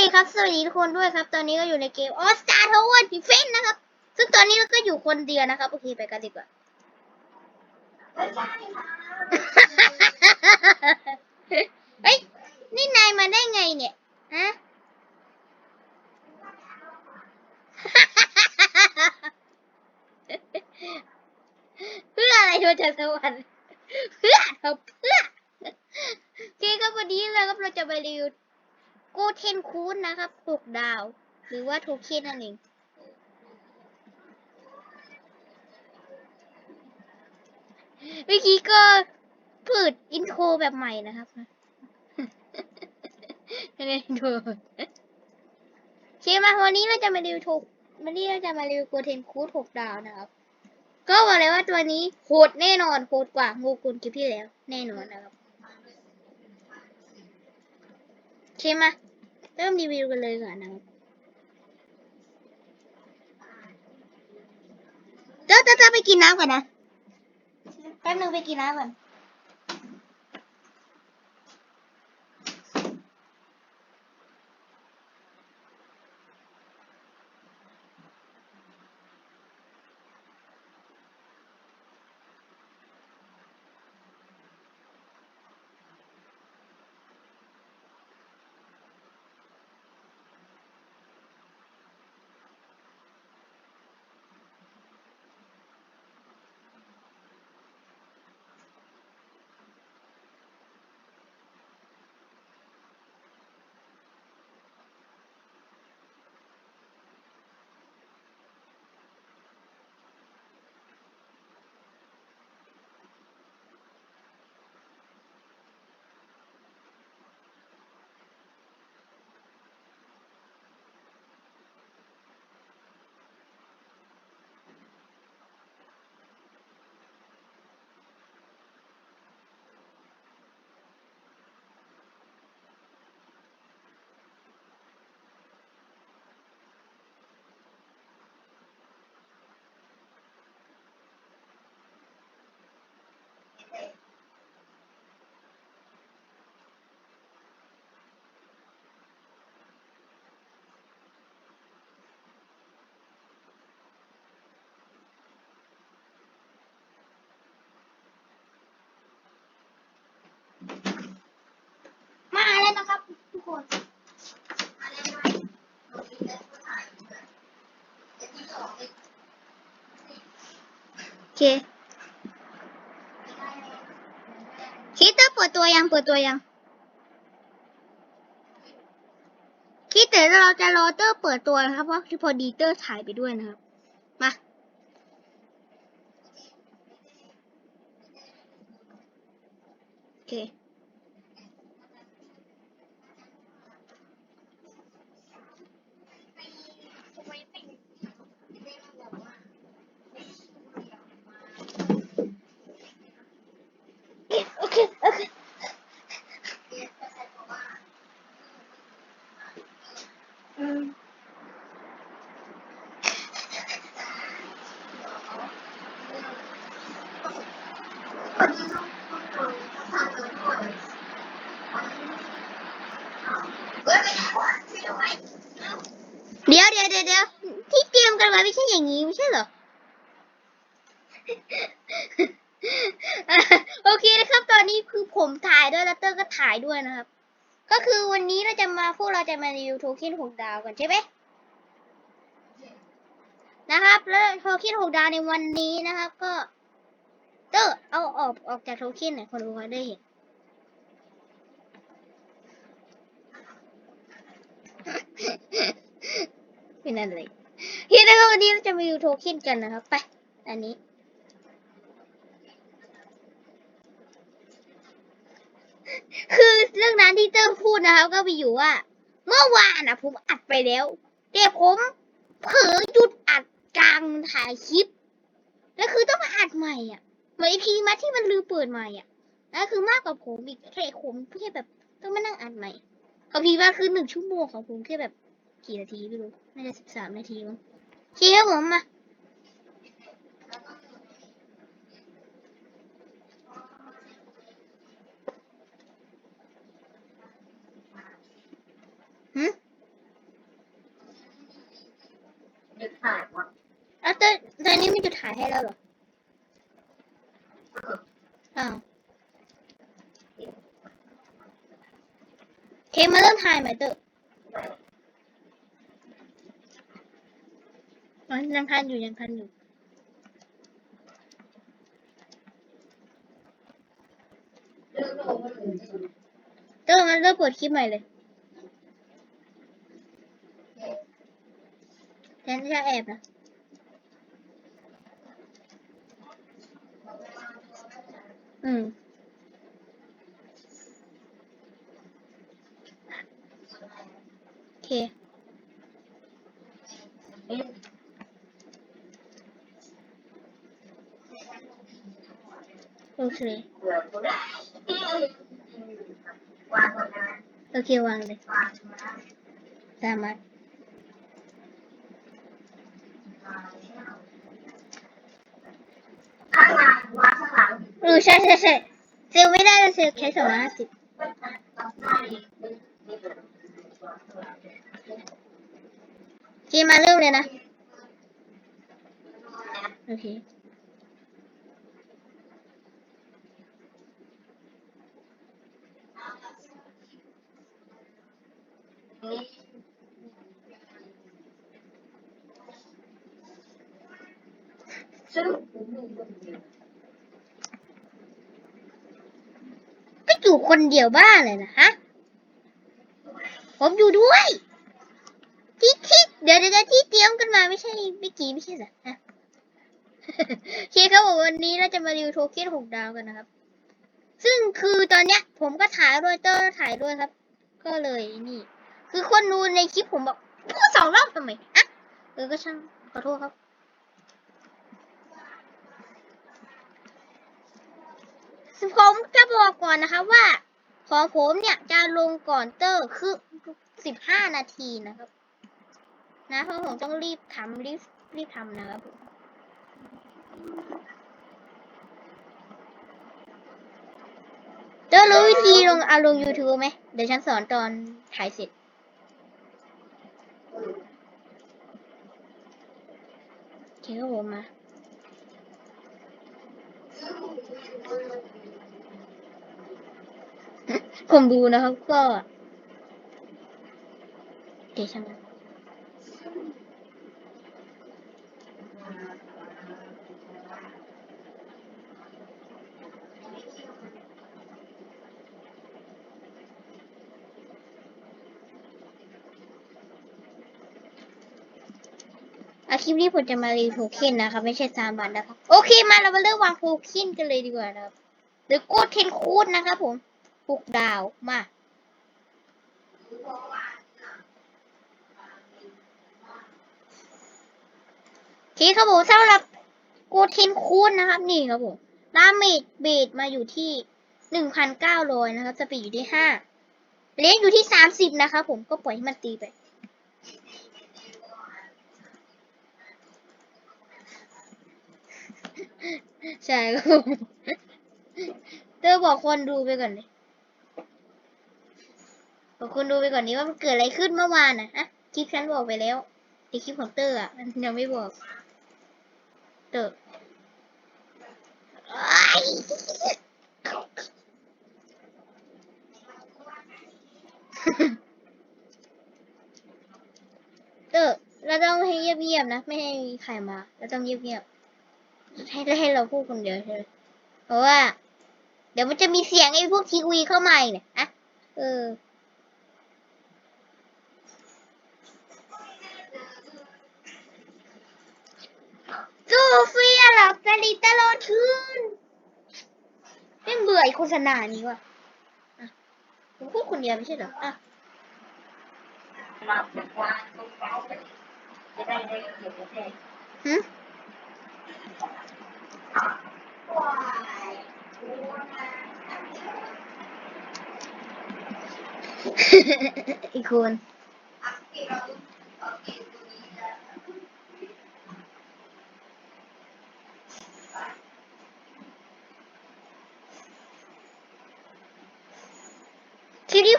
ครับ สวัสดีทุกคนด้วยครับ ตอนนี้ก็อยู่ในเกม All Star Tower Defense นะครับ ซึ่งตอนนี้เราก็อยู่คนเดียวนะครับ โอเค ไปกันดีกว่าเฮ้ย นี่นายมาได้ไงเนี่ย ฮะ เพื่ออะไรโดนจากสวรรค์เพื่อเพื่อโอเคครับวันนี้เราก็เราจะไปรีวิว กเทนคูนนะครับหกดาว หรือว่าโทเค็นนั่นเองเมื่อกี้ก็เปิดอินโทรแบบใหม่นะครับยังไงดูโอเคมาวันนี้เราจะมารีวิวโทวันนี้เราจะมารีวิวโกเทนคูดหกดาวนะครับ ก็บอกเลยว่าตัวนี้โหดแน่นอนโหดกว่างูกุลคลิปที่แล้ว แน่นอนนะครับโอ เคมา เริ่มรีวิวกันเลยก่อนนะครับเจ้าเจ้าเจ้าไปกินน้ำก่อนนะแป๊บนึงไปกินน้ำก่อน คนโอเคคิดเตอร์เปิดตัวยังเปิดตัวยังคิดแต่เราจะรอเตอร์เปิดตัวนะครับเพราะพอดีเตอร์ถ่ายไปด้วยนะครับ มาโอเค โอเค โอเค อืม เดี๋ยวเดี๋ยวเดี๋ยวเดี๋ยวที่เตรียมกันไว้ไม่ใช่อย่างนี้ไม่ใช่เหรอ อะ โอเคนะครับตอนนี้คือผมถ่ายด้วยแล้วเตอร์ก็ถ่ายด้วยนะครับ ก็คือวันนี้เราจะมาพวกเราจะมารีวิวโทเค็นหกดาวกันใช่ไหมนะครับ แล้วโทเค็นหกดาวในวันนี้นะครับ ก็เตอร์เอาออกออกจากโทเค็นหน่อยคนดูเขาได้เห็นเป็นอะไรเฮ้ยนะครับวันนี้เราจะมาดูโทเค็นกันนะครับ ไป อันนี้ คือเรื่องนั้นที่เติ้งพูดนะครับ ก็มีอยู่ว่า เมื่อวานนะผมอัดไปแล้ว แต่ผมเผลอหยุดอัดกลางถ่ายคลิป แล้วคือต้องมาอัดใหม่อะเหมือนไอพีมาที่มันลืมเปิดใหม่อะนั่นคือมากกว่าผมอีกแค่ผมแค่แบบต้องมานั่งอัดใหม่ของพีมาคือหนึ่งชั่วโมงของผมแค่แบบกี่นาทีไม่รู้น่าจะสิบสามนาทีมั้งโอเคครับผมมา หืม ให้แล้วเหรออ้าวเคมาเริ่มถ่ายไหมเตอร์อ๋อยังทันอยู่ยังทันอยู่เตอร์งั้นเริ่มเปิดคลิปใหม่เลยฉันจะแอบนะ อืม โอเคโอเค โอเควางเลย สามารถเอใช่ใช่ใช่เซลลไม่ได้เลยเซลลแค่สองร้อยห้าสิบโอเคมาเริ่มเลยนะ โอเคก็ อยู่คนเดียวบ้าเลยนะฮะ ผมอยู่ด้วย ที่ที่เดี๋ยวเดี๋ยวที่เตรียมกันมาไม่ใช่เมื่อกี้ไม่ใช่เหรอฮะโอเคครับผมวันนี้เราจะมารีวิวโทเค็นหกดาวกันนะครับ ซึ่งคือตอนเนี้ย ผมก็ถ่ายด้วยเตอร์ถ่ายด้วยครับ ก็เลยนี่ คือคนดูในคลิปผมบอกพูดสองรอบทำไมอะเออก็ช่างขอโทษครับ ผมจะบอกก่อนนะคะว่า ของผมเนี่ยจะลงก่อนเตอร์คือสิบห้านาทีนะครับ นะเพราะผมต้องรีบทำรีบรีบทำนะครับผมเตอร์รู้วิธีลงเอาลง YouTube ไหมเดี๋ยวฉันสอนตอนถ่ายเสร็จเคครับผมมา ผมดูนะครับ ก็เดี๋ยวช่างมันอาคลิปนี้ผมจะมารีโทเค็นนะครับ ไม่ใช่สามวันนะครับ โอเคมาเรามาเริ่มวางโทเค็นกันเลยดีกว่านะครับหรือโกดเทนคูดนะครับผม หกดาวมาโอเครับผมสำหรับกเทนคูณนะครับ นี่ครับผมดาเมจเบสมาอยู่ที่หนึ่งพันเก้าร้อยนะครับ สปีดอยู่ที่ห้าเลนอยู่ที่สามสิบนะครับผมก็ปล่อยให้มันตีไปใช่ครับผมเตอร์บอกคนดูไปก่อนเลย บอกคนดูไปก่อนนี้ว่ามันเกิดอะไรขึ้นเมื่อวานน่ะอะคลิปฉันบอกไปแล้วในคลิปของเตอร์อะมันยังไม่บอก เตอร์เตอร์เราต้องให้เงียบๆนะ ไม่ให้มีใครมา เราต้องเงียบๆให้ให้เราพูดคนเดียวใช่ไหมเพราะว่า เดี๋ยวมันจะมีเสียงไอ้พวกทีวีเข้ามาอีกเนี่ยอะเออ นิทตลอดคืนไม่เบื่อไอโฆษณานี้ว่ะผมพูดคนเดียวไม่ใช่เหรออะมาบอกว่าจะได้ได้เกี่ยวกับเพศหึอีกคน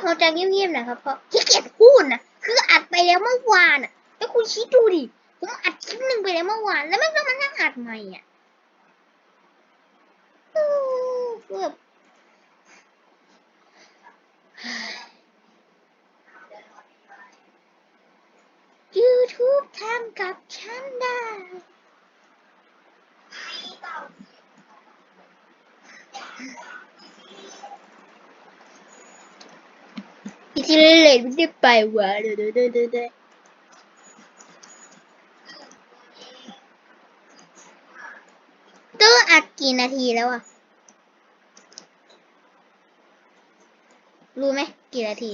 คลิปนี้ผมจะเงียบๆนะครับเพราะขี้เกียจพูดนะคืออัดไปแล้วเมื่อวานอะแล้วคุณคิดดูดิผมอัดคลิปหนึ่งไปแล้วเมื่อวาน แล้วไม่ต้องมานั่งอัดใหม่อะอู้แบบ YouTube ทำกับฉันได้ อีทีเล่นเลยไม่ได้ไปวะเดี๋ยวเดี๋ยวเดี๋ยวเดี๋ยวเดี๋ยวต้องอัดกี่นาทีแล้วอะ รู้ไหมกี่นาที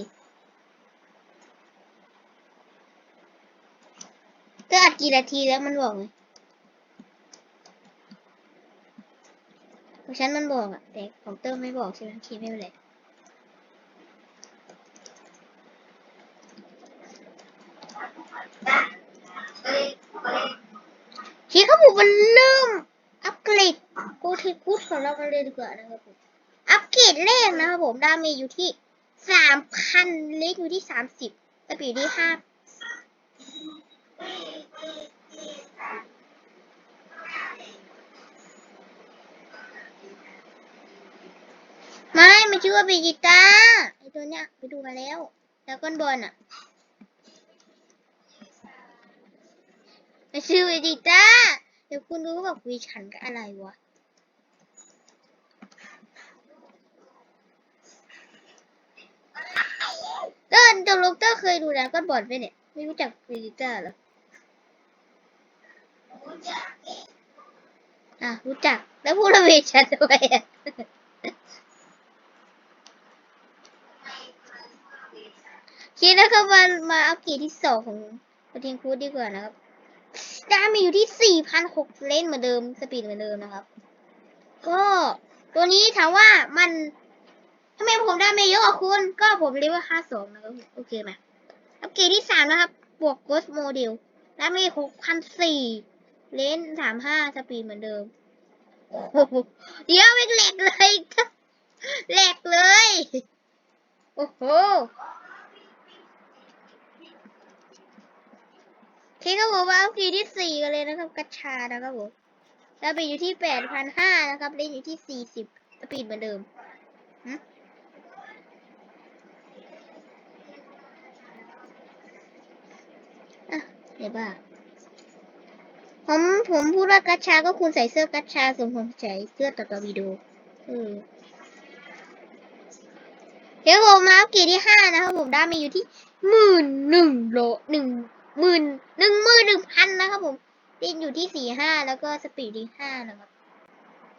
ต้องอัดกี่นาทีแล้วมันบอกไหมของฉันมันบอกอะแต่ของเตอร์ไม่บอกใช่ไหมโอเคไม่เป็นไร ทีครับผ มมันเริ่มอัปเกรดกเทกุสของเรากันเลยดีกว่านะครับผมอัปเกรดแรกนะครับผมดาเมจอยู่ที่สามพันเล็กอยู่ที่สามสิบสปีดที่ห้าไม่มันชื่อว่าเบจิต้าไอตัวเนี้ยไปดูมาแล้ว แล้วก้นบอลอะมันชื่อเวดิต้า เดี๋ยวคุณรู้ว่าแบบวีฉันกับอะไรวะเต้นจงลงเตอร์เคยดูนะก้อนบอลไหมเนี่ย ไม่รู้จักเวดิต้าเหรออะรู้จัก แล้วพูดว่าเวฉันด้วยอะคิดนะครับมามาอัปเกรดที่สองของประเทศคูดดีกว่านะครับ ดาเมจอยู่ที่4,600เลนเหมือนเดิม สปีดเหมือนเดิมนะครับ ก็ตัวนี้ถามว่ามันทำไมผมดาเมจเยอะกว่าคุณ ก็ผมเลเวล52 นะครับ โอเคไหมอัปเกรดที่ 3 นะครับ บวก Ghost Model ดาเมจ6,400เลน35 สปีดเหมือนเดิม เดี๋ยวไม่แหลกเลยแหลกเลย โอ้โห ทีก็บอกว่าอัปเกรดที่สี่กันเลยนะครับกัญชานะครับผมแล้วไปอยู่ที่แปดพันห้านะครับเล่นอยู่ที่สี่สิบสปีดเหมือนเดิมอะเดี๋ยวบ้าผมผมพูดว่ากัญชาก็คุณใส่เสื้อกัญชาส่วนผมใส่เสื้อต่อต่อวิดีโอเออเดี๋ยวผมมาอัปเกรดที่ห้านะครับผมได้มาอยู่ที่หมื่นหนึ่งโลหนึ่ง หมื่นหนึ่งหมื่นหนึ่งพันนะครับผมเล่นอยู่ที่สี่ห้าแล้วก็สปีดที่ห้านะครับ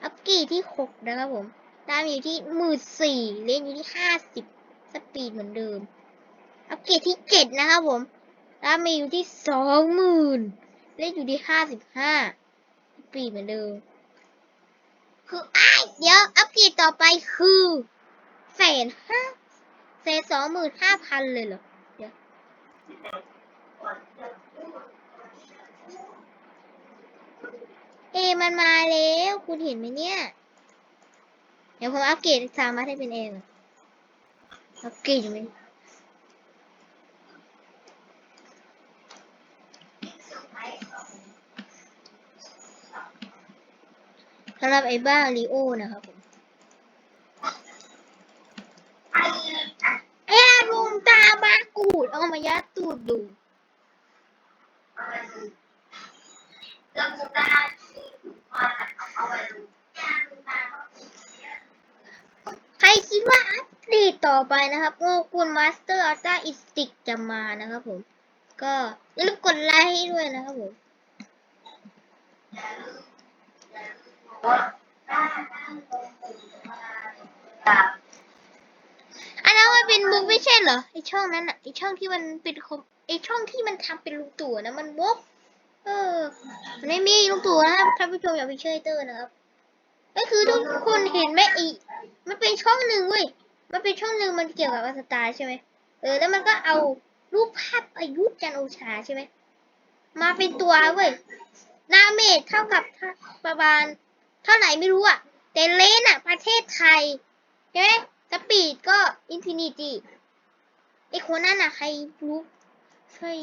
อัพกรดที่หกนะครับผมดามอยู่ที่หมื่นสี่เล่นอยู่ที่ห้าสิบสปีดเหมือนเดิม อัพเกรดที่เจ็ดนะครับผมดามอยู่ที่สองหมื่นเล่นอยู่ที่ห้าสิบห้าสปีดเหมือนเดิม คืออ้ายเดี๋ยวอัพเกรดต่อไปคือแสนห้าแสนสองหมื่นห้าพันเลยเหรอเเอมันมาแล้ว คุณเห็นไหมเนี่ย เดี๋ยวผมอัปเกรดสามารถให้เป็นเองอัปเกรดอยู่ไหมสำหรับไอ้บ้าลีโอนะครับผมแอรุมตาบากูดเอามายัดตูดดู ต่อไปนะครับโงกุลมาสเตอร์อัลต้าอิสติกจะมานะครับผม ก็อย่าลืมกดไลค์ให้ด้วยนะครับผมอันนั้นมันเป็นบุ๊กไม่ใช่เหรอไอช่องนั้นอะไอช่องที่มันเป็นคมไอช่องที่มันทำเป็นลุงตู่นะมันบุ๊กเออมันไม่มีลุงตู่นะครับท่านผู้ชมอย่าไปเชื่อเตอร์นะครับก็คือทุกคนเห็นไหมอีมันเป็นช่องหนึ่งเว้ย มันเป็นช่องหนึ่งมันเกี่ยวกับอสตาใช่ไหมเออ แล้วมันก็เอารูปภาพอายุจันโอชาใช่ไหมมาเป็นตัวเว้ยดาเมจเท่ากับประมาณเท่าไหร่ไม่รู้อะแต่เลนอะประเทศไทยใช่ไหมสปีดก็อินฟินิตี้ไอคนนั้นอะใครรู้ช่วย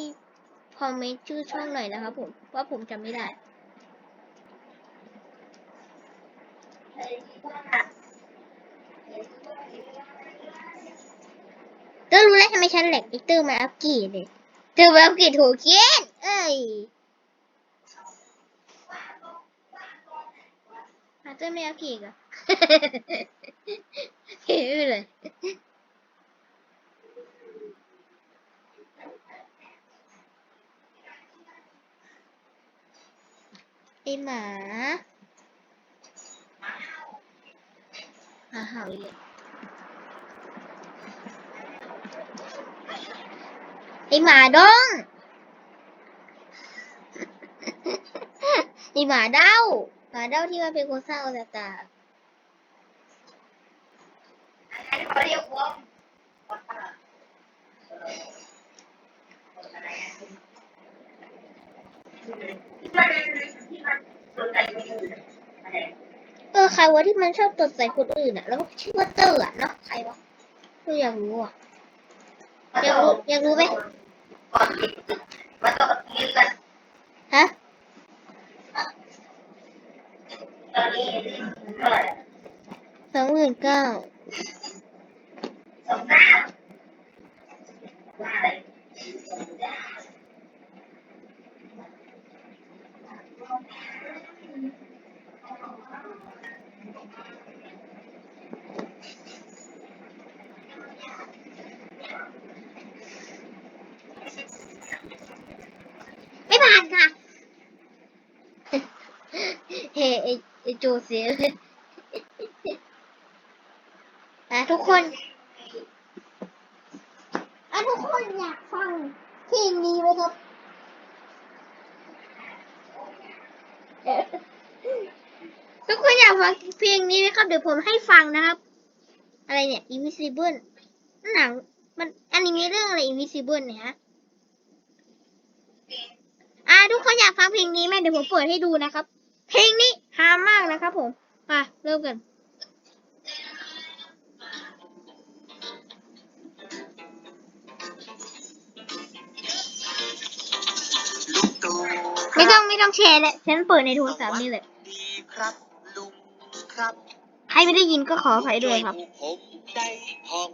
คอมเมนต์ชื่อช่องหน่อยนะครับผมว่าผมจำไม่ได้เตอร์รู้แล้วทำไมฉันแหลกไอเตอร์มาอัพกีดเลยเตอร์มาอัพกีดถูกเขียนเอ้ยอะเตอร์ไม่อัพกีดเหรอเฮ้ยเลยไอหมาหาเห่าอีกแล้ว ไอหมาดง ไอหมาเด้า หมาเด้าที่ว่าเป็นคนเศร้าแต่าอันนี้เขาเรียกว่าที่มันที่มันสนใจไม่อยู่อะไรเออใครวะที่มันชอบตดใส่คนอื่นอะ แล้วก็ชื่อว่าเตอร์อะเนาะใครวะกูอยากรู้อะ อยากรู้อยากรู้ไหมก่อนติดมันต้องยืนกันฮะตอนนี้เท่าไหร่สองหมื่นเก้า สองเก้าว่าอะไร ไม่ผ่านค่ะ เฮ้ไอ ไอโจเสียเลยอะทุกคนอะทุกคนอยากฟังเพลงนี้ไหมครับทุกคนอยากฟังเพลงนี้ไหมครับ เดี๋ยวผมให้ฟังนะครับ อะไรเนี่ย Invisible หนัง มันอนิเมะเรื่องอะไร Invisible เนี่ยฮะอ่าทุกคนอยากฟังเพลงนี้ไหมเดี๋ยวผมเปิดให้ดูนะครับ เพลงนี้ ฮามากนะครับผมมาเริ่มกันลุงตู่ไม่ต้องไม่ต้องแชร์เลยฉันเปิดในโทรศัพท์นี่แหละดีครับลุงครับใครไม่ได้ยินก็ขออภัยด้วยครับผมได้พอง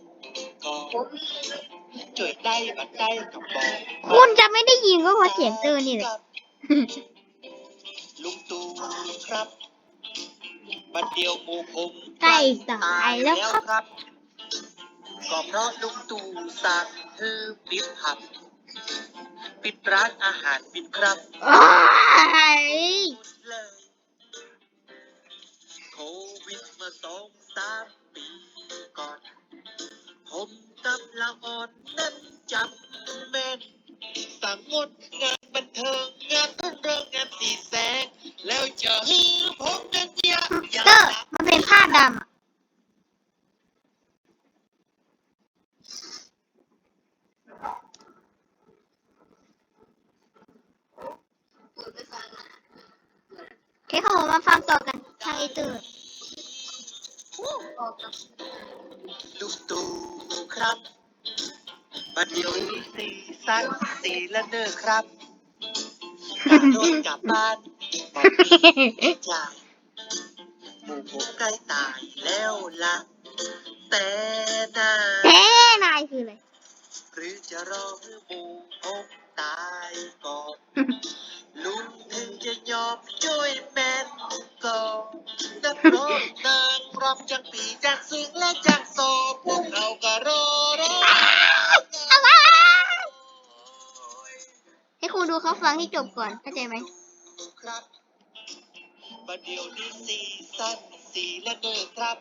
ก็ผมมีช่วยได้บัดได้กับบอกคุณจะไม่ได้ยินก็เพราะเสียงเตอร์นี่แหละลุงตู่ ครับบัดเดียวหมูผมใกล้ตายแล้วครับครับก็เพราะลุงตู่สั่งคือปิดผับปิดร้านอาหารปิดครับโอ้ยเลยโควิดเมื่อสองสามปีก่อน ผมกับละอ่อนนั้นจำแม่นสั่งงดงานบัน เทิงงานรื่นเริงงานสีแสง แล้วจะฮือผมนั้นเยอะอย่าเตอร์มันเป็นผ้าดำอะโอเคเขามาฟังต่อกันทางไอเตอร์ลูกตู่ครับบัดเดี๋ยวนี้สีสันสีละเนอครับ กลับรถกลับบ้านบอกพี่จ่ายหมู่ผมใกล้ตายแล้วล่ะแต่นาเอ๊ะนายคืออะไรหรือจะรอให้หมู่ผมตายก่อนลุงถึงจะยอมช่วยแม่นก่อนนักร้องนางรำจากปีจากสิงและจากโซพวกเราก็รอรอ ครูดูเขาฟังให้จบก่อนเข้าใจไหมครับประเดียวนี้สีสั้นสีและเดินครับ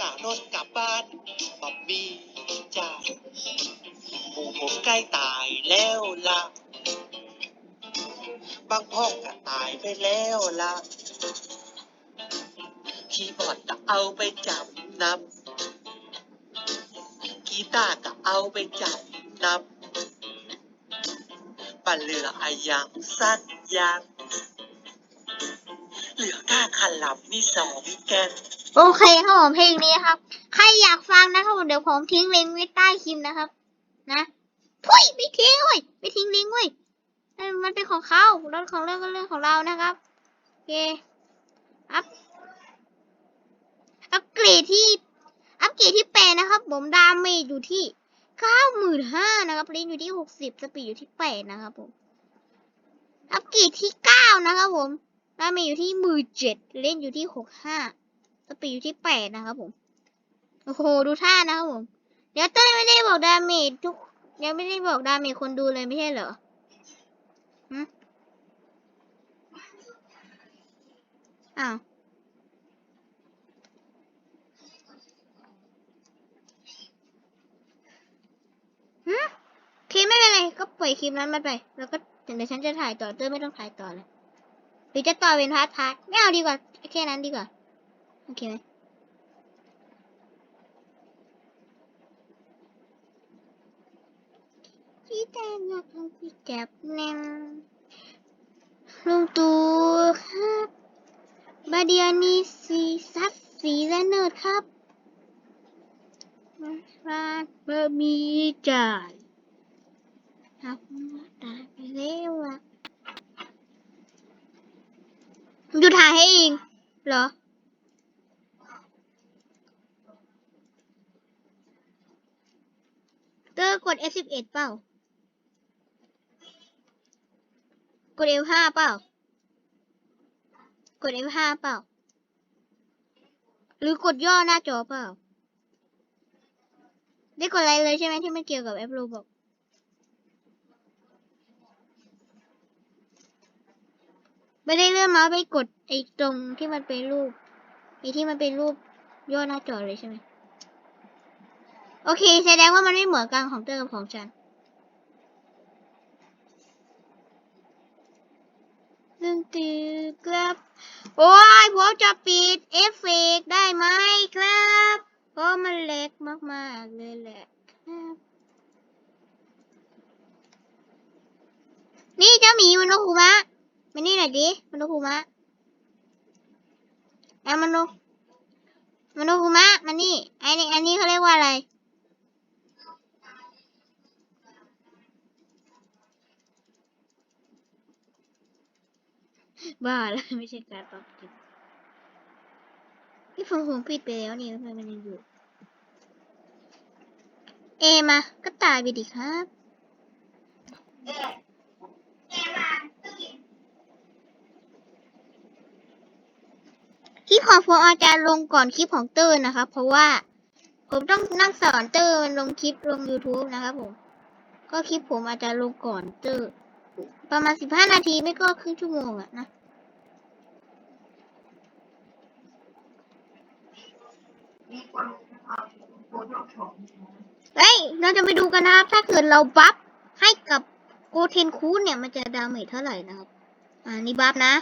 กะรถกลับบ้านบ๊อบบี้จ้าหมูผมใกล้ตายแล้วล่ะบางพ่อก็ตายไปแล้วล่ะคีย์บอร์ดก็เอาไปจับนำกีตาร์ก็เอาไปจับนำ ปันเหลืออายังสั้นยางเหลือก้าคันหลับนี่สองแกนโอเคครับผมเพลงนี้ครับ ใครอยากฟังนะครับผมเดี๋ยวผมทิ้งลิงก์ไว้ใต้คลิปนะครับ นะทุยไม่ทิ้งเว้ยไม่ทิ้งลิงก์เว้ยมันเป็นของเขาเรื่องของเรื่องก็เรื่องของเรานะครับโอเคอัพอัปเกรดที่อัปเกรดที่แปดนะครับ ผมดาเมจอยู่ที่ เก้าหมื่นห้านะครับเลนอยู่ที่หกสิบสปีดอยู่ที่แปดนะครับผม อัปเกรดที่เก้านะครับผมดาเมจอยู่ที่หมื่นเจ็ดเล่นอยู่ที่หกห้าสปีดอยู่ที่แปดนะครับผม โอ้โห ดูท่านะครับผม เดี๋ยวเต้ยไม่ได้บอกดาเมจทุกยังไม่ได้บอกดาเมจคนดูเลยไม่ใช่เหรอหึอ้าว หึคลิปไม่เป็นไรก็ปล่อยคลิปนั้นมาไป แล้วก็เดี๋ยวฉันจะถ่ายต่อเต้ยไม่ต้องถ่ายต่อเลยหรือจะต่อเป็นพาร์ทพาร์ทไม่เอาดีกว่าแค่นั้นดีกว่าโอเคไหมพี่แต่อยากเอาพี่แก็บแนมลุงตู่ครับบาเดียนีสีซัดสีและเนิร์ดครับ มาฟาดบะมีจ่ายครับตายไปแล้วอะอยู่ถ่ายให้เองเหรอเตอร์กด F11 เปล่ากด F5 เปล่ากด F5 เปล่า หรือกดย่อหน้าจอเปล่า ได้กดอะไรเลยใช่ไหมที่มันเกี่ยวกับแอปโรบอกไม่ได้เลื่อนเมาส์ไปกดไอ้ตรงที่มันเป็นรูปไอ้ที่มันเป็นรูปย่อหน้าจอเลยใช่ไหมโอเค แสดงว่ามันไม่เหมือนกันของเตอร์กับของฉันหนึ่งตีครับ โอ้ยผมจะปิดเอฟเฟกต์ได้ไหมครับ เพราะมันเล็กมากๆเลยแหละครับนี่เจ้าหมีมันโนคุมะมานี่หน่อยดิมันโนคุมะไอ้มันโนมันโนคุมะมานี่ไอ้นี่อันนี้เขาเรียกว่าอะไรบ้าแล้วไม่ใช่การตอบกิน พี่ฟงผมปิดไปแล้วนี่ทำไมมันยังอยู่ เอมา ก็ตายไปดิครับคลิปของผมอาจจะลงก่อนคลิปของเตอร์นะครับเพราะว่า ผมต้องนั่งสอนเตอร์มันลงคลิปลง YouTube นะครับผม ก็คลิปผมอาจจะลงก่อนเตอร์ ประมาณสิบห้านาทีไม่ก็ครึ่งชั่วโมงอะนะ มีคน เอ้ย เราจะไปดูกันนะครับ ถ้าเกิดเราบัฟให้กับโกเทนคูนเนี่ย มันจะดาเมจเท่าไหร่นะครับ อ่า นี่บัฟนะ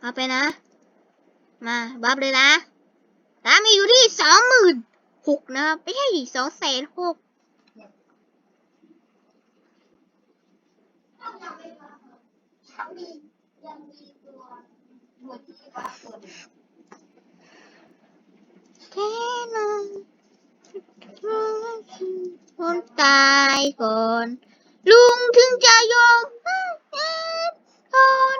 เอาไปนะ มาบัฟเลยนะดาเมจอยู่ที่สองหมื่นหกนะครับ ไม่ใช่สองแสนหกยังมีตัวตัวที่ แค่นั้นคนตายก่อน ลุงถึงจะยอมให้แอบก่อน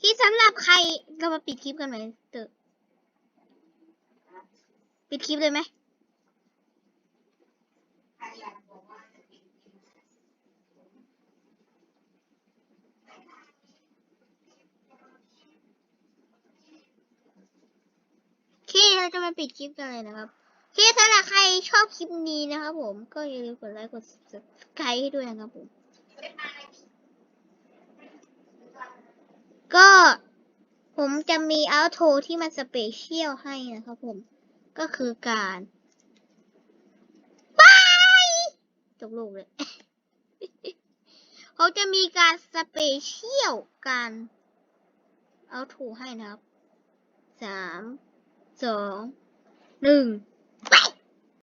ที่สำหรับใครเรามาปิดคลิปกันไหมเตอปิดคลิปเลยไหม ใครอยากบอกว่าจะเป็น โอ เราจะมาปิดคลิปกันเลยนะครับโอเคสำหรับใครชอบคลิปนี้นะครับผมก็อย่าลืมกดไลค์กด subscribe ให้ด้วยนะครับผม ก็ผมจะมีอัลโทที่มันสเปเชียลให้นะครับผม ก็คือการบายจบลูกเลยเขาจะมีการสเปเชียลการอัลโทให้นะครับสาม องหนึ่ง